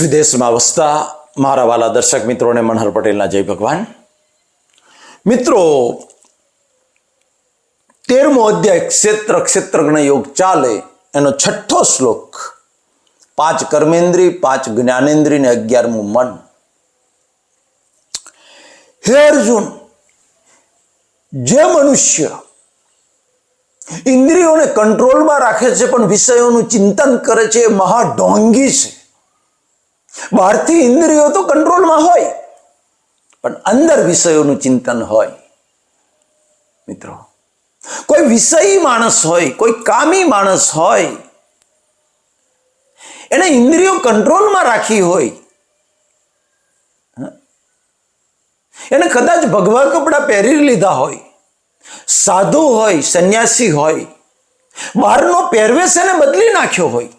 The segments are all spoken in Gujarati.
વિદેશમાં વસતા મારા વાલા દર્શક મિત્રોને મનહર પટેલના જય ભગવાન. મિત્રો, તેરમો અધ્યાય ક્ષેત્ર, ક્ષેત્રજ્ઞ યોગ ચાલે એનો છઠ્ઠો શ્લોક. પાંચ કર્મેન્દ્રી પાંચ જ્ઞાનેન્દ્રી ને અગિયારમું મન. હે અર્જુન, જે મનુષ્ય ઇન્દ્રિયોને કંટ્રોલમાં રાખે છે પણ વિષયોનું ચિંતન કરે છે એ મહાઢોંગી છે. બહારથી ઇન્દ્રિયો તો કંટ્રોલમાં હોય, પણ અંદર વિષયોનું ચિંતન હોય. મિત્રો, કોઈ વિષયી માણસ હોય, કોઈ કામી માણસ હોય, એને ઇન્દ્રિયો કંટ્રોલમાં રાખી હોય એને કદાચ ભગવા કપડાં પહેરી લીધા હોય, સાધુ હોય, સંન્યાસી હોય, બહારનો પહેરવેશ એને બદલી નાખ્યો હોય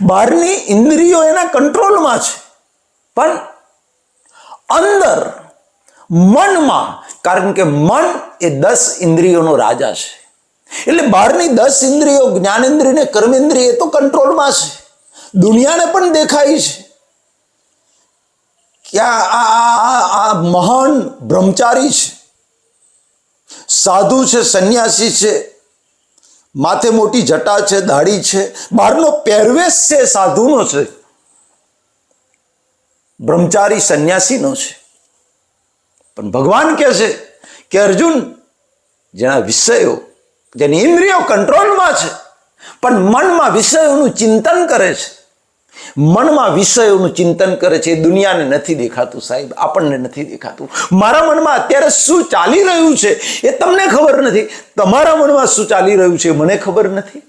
બહારની ઇન્દ્રિયો એના કંટ્રોલમાં છે. પણ અંદર મનમાં, કારણ કે મન એ દસ ઇન્દ્રિયોનો રાજા છે. એટલે બહારની દસ ઇન્દ્રિયો જ્ઞાનેન્દ્રિય ને કર્મેન્દ્રિય તો કંટ્રોલમાં છે. દુનિયાને પણ દેખાય છે. કે આ મહાન બ્રહ્મચારી છે. સાધુ છે, સંન્યાસી છે. માથે મોટી જટા છે, દાઢી છે, બહારનો પહેરવેશ છે, સાધુનો છે. બ્રહ્મચારી સંન્યાસીનો છે. પણ ભગવાન કહે છે કે અર્જુન, જેના વિષયો, જેની ઇન્દ્રિયો કંટ્રોલમાં છે, પણ મનમાં વિષયોનું ચિંતન કરે છે. મનમાં વિષયોનું ચિંતન કરે છે દુનિયાને નથી દેખાતું સાહેબ, આપણને નથી દેખાતું. મારા મનમાં અત્યારે શું ચાલી રહ્યું છે, એ તમને ખબર નથી. તમારા મનમાં શું ચાલી રહ્યું છે મને ખબર નથી.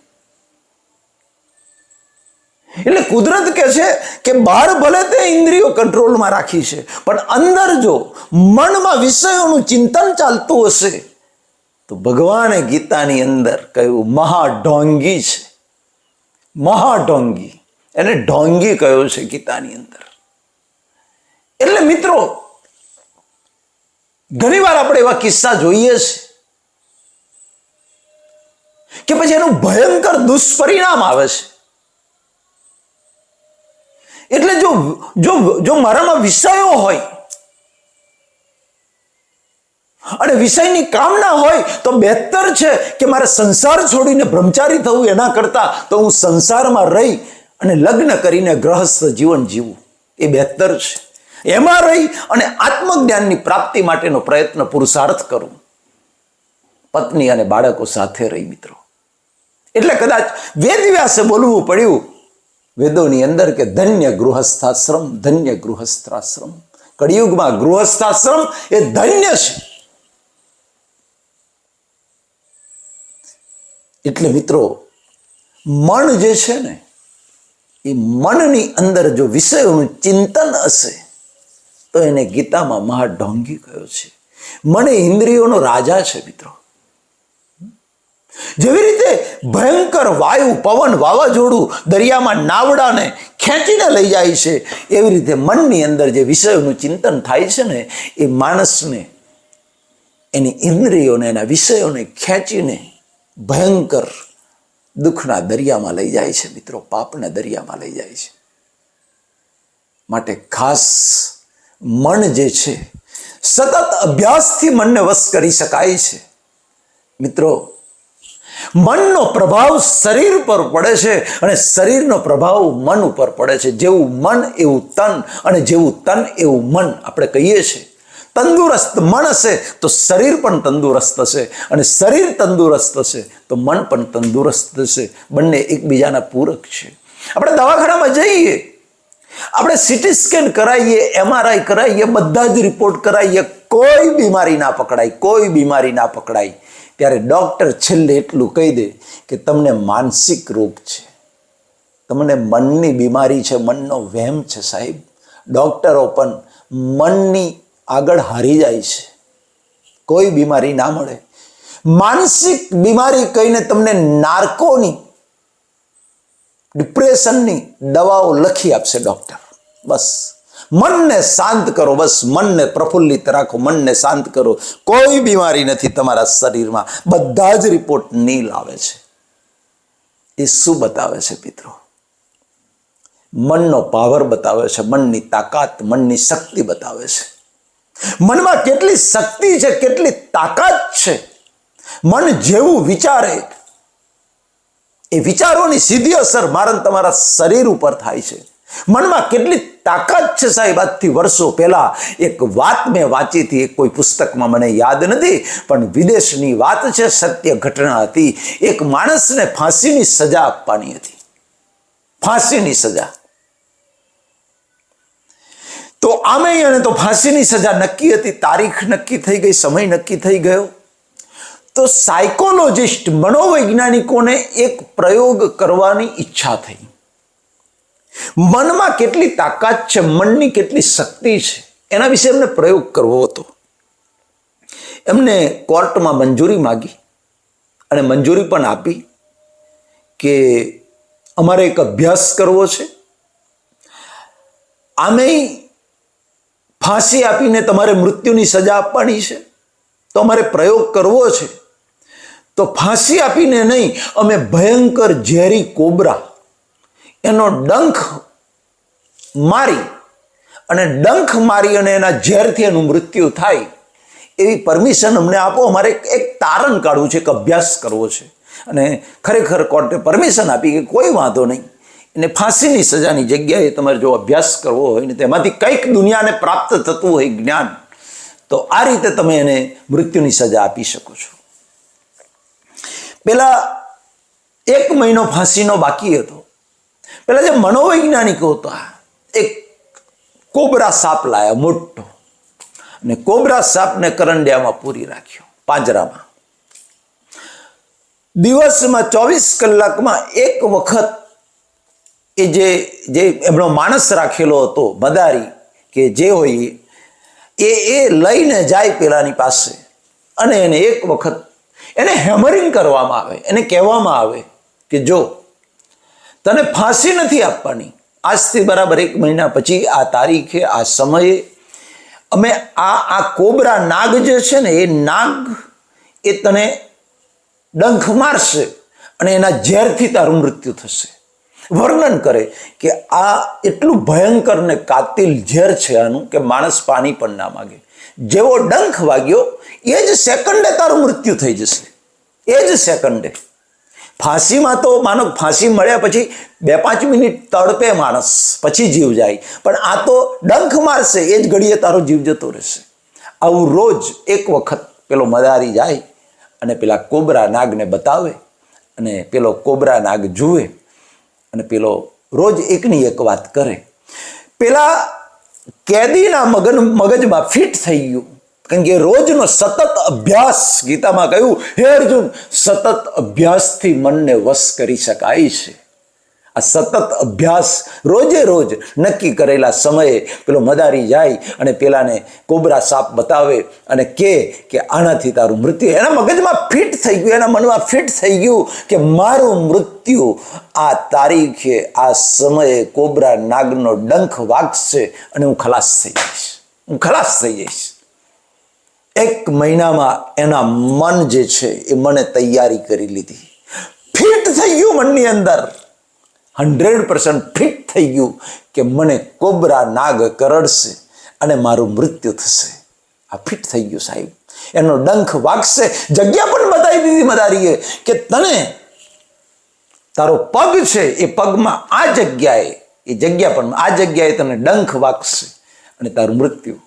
એટલે કુદરત કહે છે કે બહાર ભલે તે ઇન્દ્રિયો કંટ્રોલમાં રાખી છે, પણ અંદર જો મનમાં વિષયોનું ચિંતન ચાલતું હશે, તો ભગવાને ગીતાની અંદર કહ્યું, મહાઢોંગી છે. મહાઢોંગી. એને ઢોંગી કહ્યો છે ગીતાની અંદર. એટલે મિત્રો, ઘણીવાર આપણે એવા કિસ્સા જોઈએ છે કે પછી એનું ભયંકર દુષ્પરિણામ આવે છે. એટલે જો જો જો મારામાં વિષયો હોય અને વિષયની કામના હોય તો બહેતર છે કે મારે સંસાર છોડીને બ્રહ્મચારી થવું એના કરતા તો હું સંસારમાં રહી અને લગ્ન કરીને ગ્રહસ્થ જીવન જીવવું. એ બહેતર છે. એમાં રહી અને આત્મજ્ઞાનની પ્રાપ્તિ માટેનો પ્રયત્ન પુરુષાર્થ કરું. પત્ની અને બાળકો સાથે રહી મિત્રો. એટલે કદાચ વેદ વ્યાસે બોલવું પડ્યું, વેદોની અંદર કે ધન્ય ગૃહસ્થાશ્રમ ધન્ય ગૃહસ્થાશ્રમ. કળિયુગમાં ગૃહસ્થાશ્રમ એ ધન્ય છે. એટલે મિત્રો મન જે છે ને એ મનની અંદર જો વિષયોનું ચિંતન હશે, તો એને ગીતામાં મહાઢોંગી કહ્યો છે. મને ઇન્દ્રિયોનો રાજા છે મિત્રો. જેવી રીતે ભયંકર વાયુ, પવન, વાવાઝોડું દરિયામાં નાવડાને ખેંચીને લઈ જાય છે, એવી રીતે મનની અંદર જે વિષયોનું ચિંતન થાય છે ને, એ માણસને, એની ઇન્દ્રિયોને, એના વિષયોને ખેંચીને ભયંકર દુઃખના દરિયામાં લઈ જાય છે મિત્રો, પાપના દરિયામાં લઈ જાય છે. માટે ખાસ મન જે છે, સતત અભ્યાસથી મનને વશ કરી શકાય છે. મિત્રો, મનનો પ્રભાવ શરીર પર પડે છે અને શરીરનો પ્રભાવ મન ઉપર પડે છે. જેવું મન, એવું તન અને જેવું તન, એવું મન આપણે કહીએ છીએ. તંદુરસ્ત મન હશે તો શરીર પણ તંદુરસ્ત હશે અને શરીર તંદુરસ્ત હશે તો મન પણ તંદુરસ્ત હશે બંને એકબીજાના પૂરક છે. આપણે દવાખાનામાં જઈએ. આપણે સિટી સ્કેન કરાવીએ એમઆરઆઈ કરાવીએ બધા જ રિપોર્ટ કરાવીએ કોઈ બીમારી ના પકડાય, કોઈ બીમારી ના પકડાય. ત્યારે ડૉક્ટર છેલ્લે એટલું કહી દે કે તમને માનસિક રોગ છે. તમને મનની બીમારી છે, મનનો વહેમ છે સાહેબ. ડૉક્ટરો પણ મનની આગળ હારી જાય છે. કોઈ બીમારી ના મળે. માનસિક બીમારી કહીને તમને નાર્કોની, ડિપ્રેશનની દવાઓ લખી આપશે ડૉક્ટર બસ. મનને શાંત કરો, બસ. મનને પ્રફુલ્લિત રાખો, મનને શાંત કરો. કોઈ બીમારી નથી તમારા શરીરમાં. બધા જ રિપોર્ટ નીલ આવે છે. એ શું બતાવે છે મિત્રો? મનનો પાવર બતાવે છે, મનની તાકાત, મનની શક્તિ બતાવે છે. મનમાં કેટલી શક્તિ છે, કેટલી તાકાત છે? મન જેવું વિચારે. એ વિચારોની સીધી અસર મારા તમારા શરીર ઉપર થાય છે. મનમાં કેટલી તાકાત છે સાહેબ? આજથી વર્ષો પહેલા એક વાત મેં વાંચી હતી, એક કોઈ પુસ્તકમાં મને યાદ નથી, પણ વિદેશની વાત છે, સત્ય ઘટના હતી. એક માણસને ફાંસીની સજા આપવાની હતી. ફાંસીની સજા. તો આમે એને તો ફાંસીની સજા નક્કી હતી, તારીખ નક્કી થઈ ગઈ, સમય નક્કી થઈ ગયો. તો સાયકોલોજિસ્ટ મનોવૈજ્ઞાનિકોને એક પ્રયોગ કરવાની ઈચ્છા થઈ. મનમાં કેટલી તાકાત છે, મનની કેટલી શક્તિ છે, એના વિશે એમને પ્રયોગ કરવો હતો. એમને કોર્ટમાં મંજૂરી માગી અને મંજૂરી પણ આપી કે અમારે એક અભ્યાસ કરવો છે. આમેય ફાંસી આપીને તમારે મૃત્યુની સજા આપવાની છે? તો અમારે પ્રયોગ કરવો છે. તો ફાંસી આપીને નહીં, અમે ભયંકર ઝેરી કોબરા, એનો ડંખ મારી અને ડંખ મારી અને એના ઝેરથી એનું મૃત્યુ થાય, એવી પરમિશન અમને આપો, અમારે એક- તારણ કાઢવું છે, એક અભ્યાસ કરવો છે. અને ખરેખર કોર્ટે પરમિશન આપી કે કોઈ વાંધો નહીં. એને ફાંસીની સજાની જગ્યાએ તમારે જો અભ્યાસ કરવો હોય ને તેમાંથી કંઈક દુનિયાને પ્રાપ્ત થતું હોય જ્ઞાન, તો આ રીતે તમે એને મૃત્યુની સજા આપી શકો છો. પેલા એક મહિનો ફાંસીનો બાકી હતો. પેલા જે મનોવૈજ્ઞાનિકો હતા, એક કોબરા સાપ લાયા, મોટો. અને કોબરા સાપને કરંડિયામાં પૂરી રાખ્યો, પાંજરામાં. દિવસમાં ચોવીસ કલાકમાં એક વખત એ જે જે એમનો માણસ રાખેલો હતો મદારી કે જે હોય એ એ લઈને જાય પેલાની પાસે. અને એને એક વખત એને હેમરિંગ કરવામાં આવે, એને કહેવામાં આવે કે જો, તને ફાંસી નથી આપવાની. આજથી બરાબર એક મહિના પછી આ તારીખે, આ સમયે, અમે આ આ કોબરા નાગ જે છે ને, એ નાગ એ તને ડંખ મારશે અને એના ઝેરથી તારું મૃત્યુ થશે. વર્ણન કરે કે આ એટલું ભયંકર ને કાતિલ ઝેર છે આનું કે માણસ પાણી પણ ના માગે. જેવો ડંખ વાગ્યો, એ જ સેકન્ડે તારું મૃત્યુ થઈ જશે. એ જ સેકન્ડે. ફાંસીમાં તો માનો ફાંસી મળ્યા પછી બે પાંચ મિનિટ તડપે માણસ, પછી જીવ જાય. પણ આ તો ડંખ મારશે, એ જ ઘડીએ તારો જીવ જતો રહેશે. આવું રોજ એક વખત પેલો મદારી જાય અને પેલા કોબરા નાગને બતાવે અને પેલો કોબરા નાગ જુએ અને પેલો રોજ એકની એક વાત કરે. પેલા કેદીના મગન મગજમાં ફિટ થઈ ગયું. કારણ કે રોજનો સતત અભ્યાસ ગીતામાં કહ્યું, હે અર્જુન, સતત અભ્યાસથી મનને વશ કરી શકાય છે. આ સતત અભ્યાસ રોજે રોજ નક્કી કરેલા સમયે પેલો મદારી જાય અને પેલાને કોબરા સાપ બતાવે અને કે કે આનાથી તારું મૃત્યુ એના મગજમાં ફિટ થઈ ગયું, એના મનમાં ફિટ થઈ ગયું કે મારું મૃત્યુ. આ તારીખે, આ સમયે કોબરા નાગનો ડંખ વાગશે અને હું ખલાસ થઈ જઈશ. હું ખલાસ થઈ જઈશ. એક મહિનામાં એના મન જે છે એ મને તૈયારી કરી લીધી. ફિટ થઈ ગયું મનની અંદર. હંડ્રેડ પર્સન્ટ ફિટ થઈ ગયું કે મને કોબરા નાગ કરડશે અને મારું મૃત્યુ થશે. આ ફિટ થઈ ગયું સાહેબ. એનો ડંખ વાગશે. જગ્યા પણ બતાવી દીધી મદારીએ કે તને તારો પગ છે એ પગમાં આ જગ્યાએ, એ જગ્યા પણ આ જગ્યાએ તને ડંખ વાગશે અને તારું મૃત્યુ.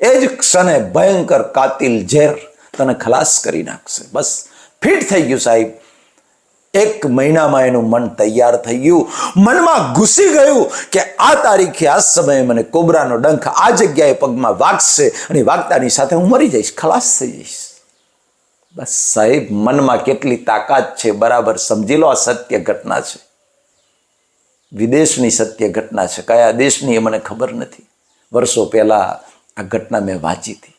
એ જ ક્ષણે ભયંકર કાતિલ ઝેર તને ખલાસ કરી નાખશે. બસ ફિટ થઈ ગયું સાહેબ. એક મહિનામાં એનું મન તૈયાર થઈ ગયું. મનમાં ઘૂસી ગયું કે આ તારીખે, આ સમયે મને કોબરાનો ડંખ આ જગ્યાએ પગમાં વાગશે અને વાગતાની સાથે હું મરી જઈશ, ખલાસ થઈ જઈશ. બસ સાહેબ, મનમાં કેટલી તાકાત છે, બરાબર સમજી લો, આ સત્ય ઘટના છે. વિદેશની સત્ય ઘટના છે. કયા દેશની એ મને ખબર નથી. વર્ષો પહેલા આ ઘટના મેં વાંચી હતી.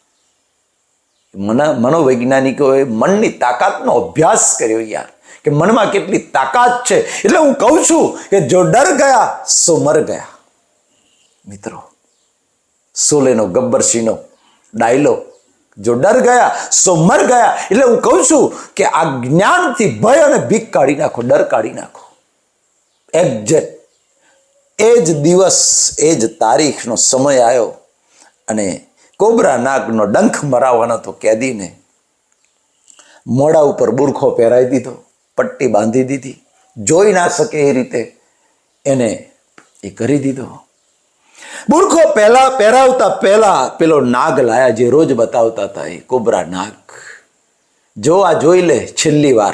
મના મનોવૈજ્ઞાનિકોએ મનની તાકાતનો અભ્યાસ કર્યો યાર. કે મનમાં કેટલી તાકાત છે. એટલે હું કહું છું કે જો ડર ગયા, સો મર ગયા. મિત્રો, સોલેનો, ગબ્બરસિંહનો ડાયલો જો ડર ગયા, સો મર ગયા. એટલે હું કહું છું કે આ જ્ઞાનથી ભય અને બીક કાઢી નાખો, ડર કાઢી નાખો. એક્ઝેક્ટ એ જ દિવસ, એ જ તારીખનો સમય આવ્યો અને કોબરા નાગનો ડંખ મરાવવાનો તો કેદીને. મોડા ઉપર બુરખો પહેરાવી દીધો. પટ્ટી બાંધી દીધી. જોઈ ના શકે એ રીતે એને એ કરી દીધો. બુરખો પહેલા પહેરાવતા પહેલા પેલો નાગ લાયા જે રોજ બતાવતા હતા એ કોબરા નાગ. જો આ જોઈ લે છેલ્લી વાર.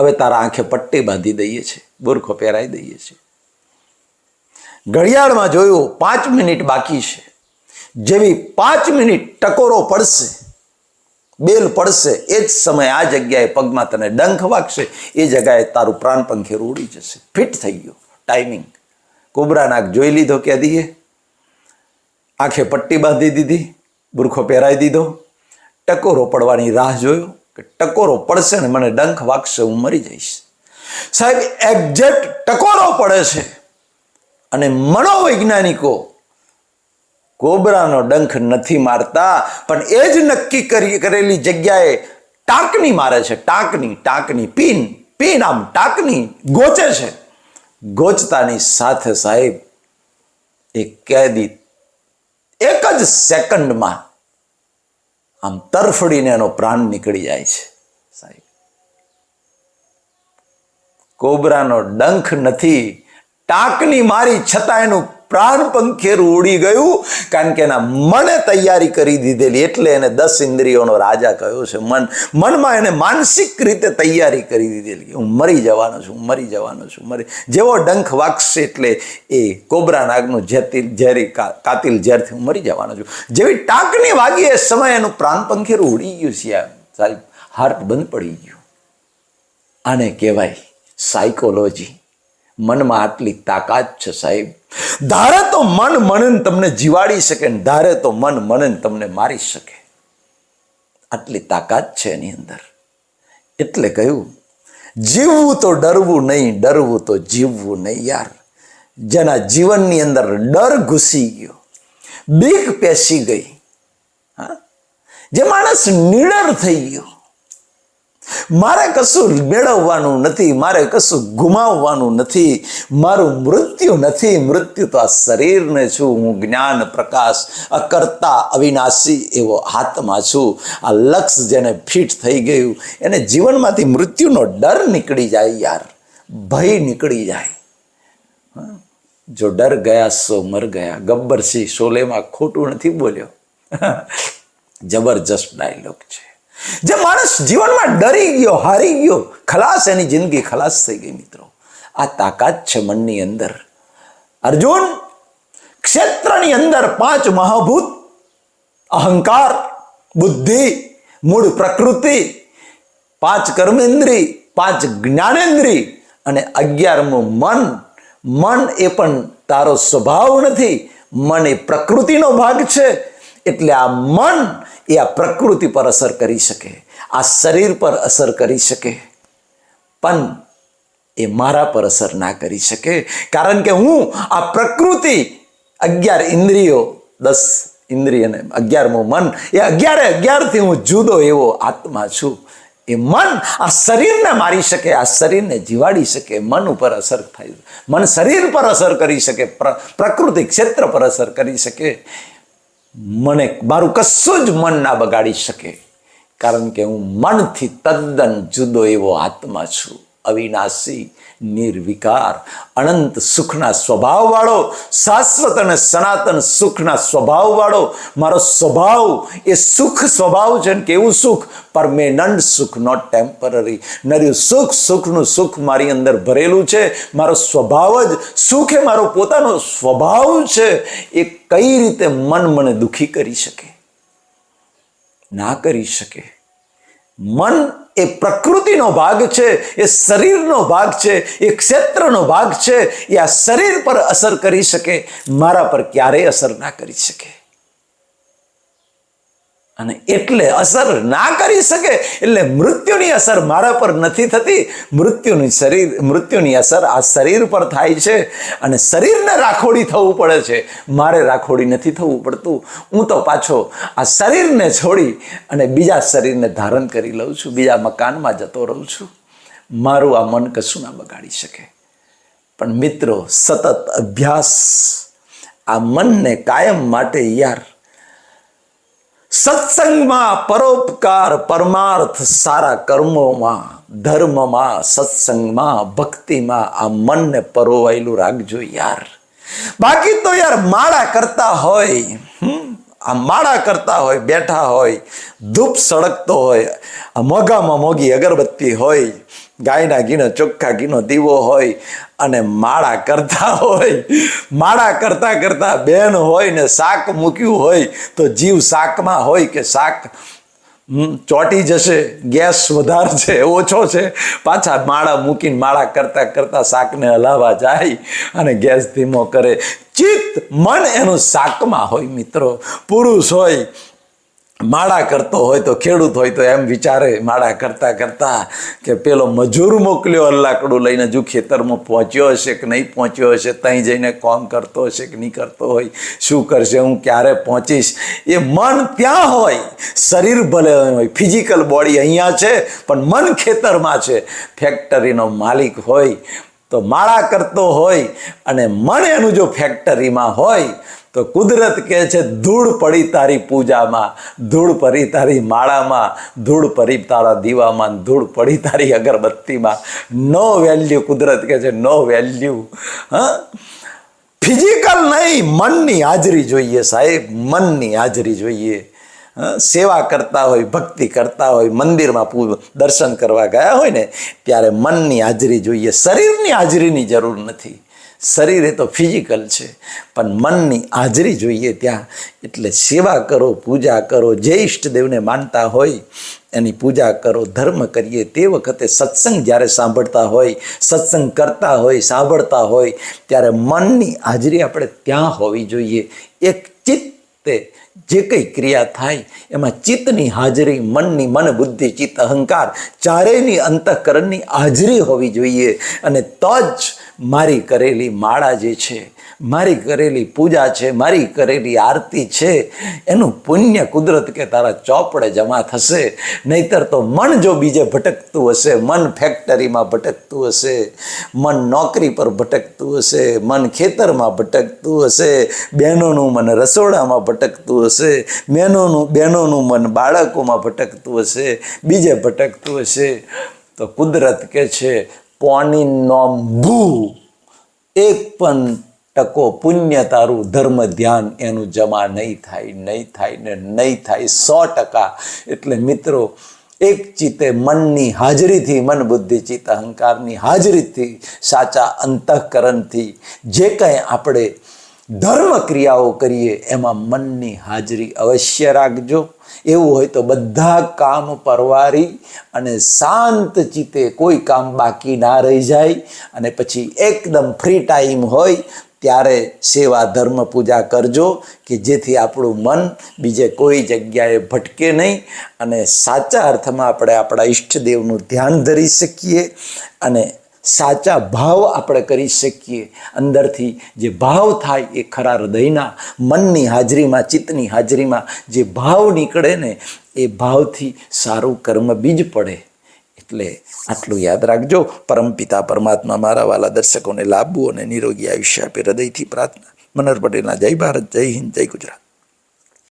હવે તારા આંખે પટ્ટી બાંધી દઈએ છે. બુરખો પહેરાવી દઈએ છે. ઘડિયાળમાં જોયું પાંચ મિનિટ બાકી છે. જેવી પાંચ મિનિટ ટકોરો પડશે. બેલ પડશે, એ જ સમયે આ જગ્યાએ પગમાં તને ડંખ વાગશે, એ જગ્યાએ તારું પ્રાણ પંખેરું ઉડી જશે. ફિટ થઈ ગયો ટાઈમિંગ કોબરા નાક જોઈ લીધો કે દીએ આંખે પટ્ટી બાંધી દીધી, બુરખો પહેરાવી દીધો, ટકોરો પડવાની રાહ જોયો કે ટકોરો પડશે ને મને ડંખ વાગશે, હું મરી જઈશ. સાહેબ એક્ઝેક્ટ ટકોરો પડે છે. અને મનોવૈજ્ઞાનિકો કોબરાનો ડંખ નથી મારતા, પણ એ જ નક્કી કરી, કરેલી જગ્યાએ ટાંકની મારે છે ટાંકની ટાંકની પીન પીન આમ ટાંકની ગોચે છે. ગોચતાની સાથે સાહેબ, એ કેદી એક જ સેકન્ડમાં આમ તરફડીને એનો પ્રાણ નીકળી જાય છે, સાહેબ. કોબરાનો ડંખ નથી ટાંકની મારી છતાં એનું પ્રાણ પંખેરું ઉડી ગયું, કારણ કે એના મને તૈયારી કરી દીધેલી એટલે એને દસ ઇન્દ્રિયોનો રાજા કહ્યો છે, મન, મનમાં એને માનસિક રીતે તૈયારી કરી દીધેલી. હું મરી જવાનો છું મરી જવાનો છું, મરી જેવો ડંખ વાગશે એટલે એ કોબરા નાગનું જેતી ઝેરી કાતિલ ઝેરથી હું મરી જવાનો છું. જેવી ટાંકની વાગી એ સમયે એનું પ્રાણ પંખેરું ઉડી ગયું છે સાહેબ. હાર્ટ બંધ પડી ગયું. આને કહેવાય સાયકોલોજી મનમાં આટલી તાકાત છે સાહેબ. ધારે તો મન મનન તમને જીવાડી શકે ને ધારે તો મન મનન તમને મારી શકે. આટલી તાકાત છે એની અંદર. એટલે કહ્યું, જીવવું તો ડરવું નહીં, ડરવું તો જીવવું નહીં યાર. જેના જીવનની અંદર ડર ઘૂસી ગયો, બીક પેસી ગઈ. હા? જે માણસ નિડર થઈ ગયો. મારે કશું મેળવવાનું નથી, મારે કશું ગુમાવવાનું નથી, મારું મૃત્યુ નથી, મૃત્યુ તો આ શરીરને છું, હું જ્ઞાન પ્રકાશ અકર્તા અવિનાશી એવો આત્મા છું, આ લક્ષ જેને ફિટ થઈ ગયું, એને જીવનમાંથી મૃત્યુનો ડર નીકળી જાય યાર, ભય નીકળી જાય. જો ડર ગયા સો મર ગયા ગબ્બરસિંહ શોલેમાં ખોટું નથી બોલ્યો. જબરજસ્ત ડાયલોગ છે. જે માણસ જીવનમાં ડરી ગયો, હારી ગયો, ખલાસ એની જિંદગી ખલાસ થઈ ગઈ મિત્રો. આ તાકાત છે મનની અંદર. અર્જુન ક્ષેત્રની અંદર પાંચ મહાભૂત, અહંકાર, બુદ્ધિ, મૂળ પ્રકૃતિ, પાંચ કર્મેન્દ્રી પાંચ જ્ઞાનેન્દ્રી અને અગિયારમું મન. મન એ પણ તારો સ્વભાવ નથી, મન એ પ્રકૃતિનો ભાગ છે. એટલે આ મન એ આ પ્રકૃતિ પર અસર કરી શકે, આ શરીર પર અસર કરી શકે, પણ એ મારા પર અસર ના કરી શકે. કારણ કે હું આ પ્રકૃતિ અગિયાર ઇન્દ્રિયો, દસ ઇન્દ્રિય અને અગિયારમું મન, એ અગિયારે અગિયારથી હું જુદો એવો આત્મા છું. એ મન આ શરીરને મારી શકે, આ શરીરને જીવાડી શકે, મન ઉપર અસર થાય. મન શરીર પર અસર કરી શકે પ્રકૃતિ ક્ષેત્ર પર અસર કરી શકે. મને મારું કશું જ મન ના બગાડી શકે. કારણ કે હું મનથી તદ્દન જુદો એવો આત્મા છું. અવિનાશી, નિર્વિકાર, અનંત સુખના સ્વભાવવાળો, શાશ્વત અને સનાતન સુખના સ્વભાવવાળો. મારો સ્વભાવ એ સુખ સ્વભાવ છે ને કેવું સુખ? પરમેનન્ટ સુખ નોટ ટેમ્પરરી નર્યું સુખ, સુખનું સુખ મારી અંદર ભરેલું છે. મારો સ્વભાવ જ સુખ એ મારો પોતાનો સ્વભાવ છે. એ કઈ રીતે મન મને દુખી કરી શકે? ના કરી શકે. મન એ પ્રકૃતિનો ભાગ છે, એ શરીરનો ભાગ છે, એ ક્ષેત્રનો ભાગ છે, એ આ શરીર પર અસર કરી શકે, મારા પર ક્યારેય અસર ના કરી શકે. અને એટલે અસર ના કરી શકે, એટલે મૃત્યુની અસર મારા પર નથી થતી. મૃત્યુની શરીર, મૃત્યુની અસર આ શરીર પર થાય છે અને શરીરને રાખોડી થવું પડે છે. મારે રાખોડી નથી થવું પડતું. હું તો પાછો આ શરીરને છોડી અને બીજા શરીરને ધારણ કરી લઉં છું. બીજા મકાનમાં જતો રહું છું. મારું આ મન કશું ના બગાડી શકે. પણ મિત્રો, સતત અભ્યાસ આ મનને કાયમ માટે યાર સત્સંગમાં પરોપકાર, પરમાર્થ સારા કર્મોમાં, ધર્મમાં, સત્સંગમાં, ભક્તિમાં આ મનને પરોવાયેલું રાખજો યાર. બાકી તો યાર માળા કરતા હોય આ માળા કરતા હોય, બેઠા હોય, ધૂપ સળગતો હોય, આ મોઘામાં મોઘી અગરબત્તી હોય ગાયના ઘીનો, ચોખ્ખા ઘીનો દીવો હોય અને માળા કરતા હોય, માળા કરતા કરતા બેન હોય ને શાક મૂક્યું હોય તો જીવ શાકમાં હોય કે શાક ચોંટી જશે, ગેસ વધારે છે ઓછો છે. પાછા માળા મૂકીને માળા કરતા કરતા શાકને હલાવવા જાય અને ગેસ ધીમો કરે. ચિત્ત, મન એનું શાકમાં હોય મિત્રો. પુરુષ હોય માળા કરતો હોય તો ખેડૂત હોય તો એમ વિચારે માળા કરતાં કરતાં કે પેલો મજૂર મોકલ્યો અલ્લાકડું લઈને જો ખેતરમાં પહોંચ્યો હશે કે નહીં પહોંચ્યો હશે ત્યાં જઈને કોમ કરતો હશે કે નહીં કરતો હોય, શું કરશે, હું ક્યારે પહોંચીશ? એ મન ત્યાં હોય, શરીર ભલે હોય ફિઝિકલ બોડી અહીંયા છે, પણ મન ખેતરમાં છે. ફેક્ટરીનો માલિક હોય તો માળા કરતો હોય અને મન જો ફેક્ટરીમાં હોય, તો કુદરત કહે છે, ધૂળ પડી તારી પૂજામાં, ધૂળ પડી તારી માળામાં, ધૂળ પડી તારા દીવામાં, ધૂળ પડી તારી અગરબત્તીમાં. નો વેલ્યુ કુદરત કહે છે નો વેલ્યુ હા? ફિઝિકલ નહીં, મનની હાજરી જોઈએ સાહેબ, મનની હાજરી જોઈએ. સેવા કરતા હોય, ભક્તિ કરતા હોય, મંદિરમાં દર્શન કરવા ગયા હોય ને, ત્યારે મનની હાજરી જોઈએ. શરીરની હાજરીની જરૂર નથી. શરીર એ તો ફિઝિકલ છે, પણ મનની હાજરી જોઈએ ત્યાં. એટલે સેવા કરો, પૂજા કરો, જે ઈષ્ટદેવને માનતા હોય, એની પૂજા કરો, ધર્મ કરીએ. તે વખતે સત્સંગ જ્યારે સાંભળતા હોય, સત્સંગ કરતા હોય, સાંભળતા હોય, ત્યારે મનની હાજરી આપણે ત્યાં હોવી જોઈએ. એક ચિત્તે જે કંઈ ક્રિયા થાય, એમાં ચિત્તની હાજરી, મનની મન બુદ્ધિ ચિત્ત અહંકાર ચારેયની અંતઃકરણની હાજરી હોવી જોઈએ. અને તો જ મારી કરેલી માળા જે છે, મારી કરેલી પૂજા છે, મારી કરેલી આરતી છે, એનું પુણ્ય કુદરત કે તારા ચોપડે જમા થશે. નહીતર તો મન જો બીજે ભટકતું હશે, મન ફેક્ટરીમાં ભટકતું હશે, મન નોકરી પર ભટકતું હશે, મન ખેતરમાં ભટકતું હશે, બહેનોનું મન રસોડામાં ભટકતું હશે, બહેનોનું બહેનોનું મન બાળકોમાં ભટકતું હશે, બીજે ભટકતું હશે. તો કુદરત કે છે પોની નોમ એક પણ ટકો પુણ્ય તારું ધર્મ ધ્યાન એનું જમા નહીં થાય નહીં થાય ને નહીં થાય, સો ટકા. એટલે મિત્રો, એક ચિત્તે મનની હાજરીથી, મન બુદ્ધિ ચિત્ત અહંકારની હાજરીથી, સાચા અંતઃકરણથી જે કંઈ આપણે ધર્મ ક્રિયાઓ કરીએ, એમાં મનની હાજરી અવશ્ય રાખજો. એવું હોય તો બધા કામ પરવારી અને શાંત ચિત્તે કોઈ કામ બાકી ના રહી જાય અને પછી એકદમ ફ્રી ટાઈમ હોય ત્યારે સેવા ધર્મ પૂજા કરજો કે જેથી આપણું મન બીજે કોઈ જગ્યાએ ભટકે નહીં અને સાચા અર્થમાં આપણે આપણા ઈષ્ટદેવનું ધ્યાન ધરી શકીએ અને સાચા ભાવ આપણે કરી શકીએ. અંદરથી જે ભાવ થાય એ ખરા હૃદયના, મનની હાજરીમાં, ચિત્તની હાજરીમાં જે ભાવ નીકળે ને, એ ભાવથી સારું કર્મ બીજ પડે. એટલે આટલું યાદ રાખજો. પરમપિતા પરમાત્મા મારા વાલા દર્શકોને લાભવું અને નિરોગી આયુષ્ય આપે. હૃદયથી પ્રાર્થના. મનોહર પટેલના જય ભારત, જય હિન્દ, જય ગુજરાત.